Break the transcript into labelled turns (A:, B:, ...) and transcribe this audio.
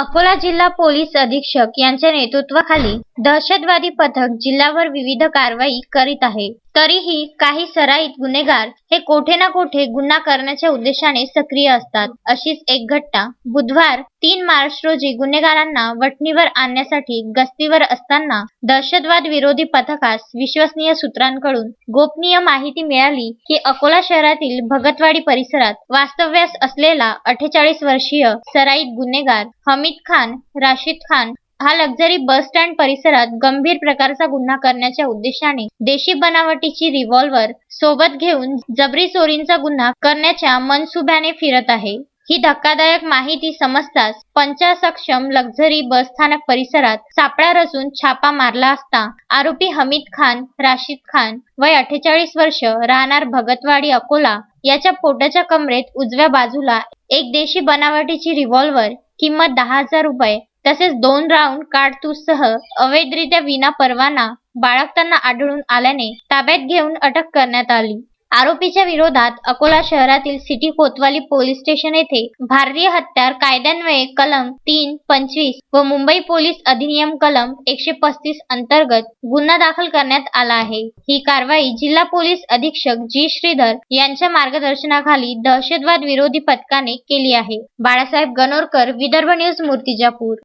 A: अकोला जिल्हा पोलीस अधीक्षक यांच्या नेतृत्वाखाली दहशतवादी पथक जिल्ह्यावर विविध कारवाई करीत आहे. तरीही काही सराईत गुन्हेगार हे कोठे ना कोठे गुन्हा करण्याच्या उद्देशाने सक्रिय असतात. अशीच एक घटना बुधवार तीन मार्च रोजी गुन्हेगारांना वठणीवर आणण्यासाठी गस्तीवर असताना दहशतवाद विरोधी पथकास विश्वसनीय सूत्रांकडून गोपनीय माहिती मिळाली की अकोला शहरातील भगतवाडी परिसरात वास्तव्यास असलेला अठ्ठेचाळीस वर्षीय सराईत गुन्हेगार हमीद खान राशीद खान हा लक्झरी बस स्टँड परिसरात गंभीर प्रकारचा गुन्हा करण्याच्या उद्देशाने देशी बनावटीची रिव्हॉल्वर सोबत घेऊन जबरी चोरींचा गुन्हा करण्याच्या मनसुब्याने फिरत आहे. ही धक्कादायक माहिती समजताच पंचासक्षम लक्झरी बस स्थानक परिसरात सापळा रचून छापा मारला असता आरोपी हमीद खान राशीद खान वय अठ्ठेचाळीस वर्ष राहणार भगतवाडी अकोला याच्या पोटाच्या कमरेत उजव्या बाजूला एक देशी बनावटीची रिव्हॉल्वर किंमत दहा हजार रुपये तसेच दोन राऊंड काडतूससह अवैधरित्या विना परवाना बाळगताना आढळून आल्याने ताब्यात घेऊन अटक करण्यात आली. आरोपीच्या विरोधात अकोला शहरातील सिटी कोतवाली पोलीस स्टेशन येथे भारतीय हत्यार कायद्यान्वये कलम तीन पंचवीस व मुंबई पोलीस अधिनियम कलम एकशे पस्तीस अंतर्गत गुन्हा दाखल करण्यात आला आहे. ही कारवाई जिल्हा पोलीस अधीक्षक जी. श्रीधर यांच्या मार्गदर्शनाखाली दहशतवाद विरोधी पथकाने केली आहे. बाळासाहेब गणोरकर विदर्भ न्यूज मूर्तिजापूर.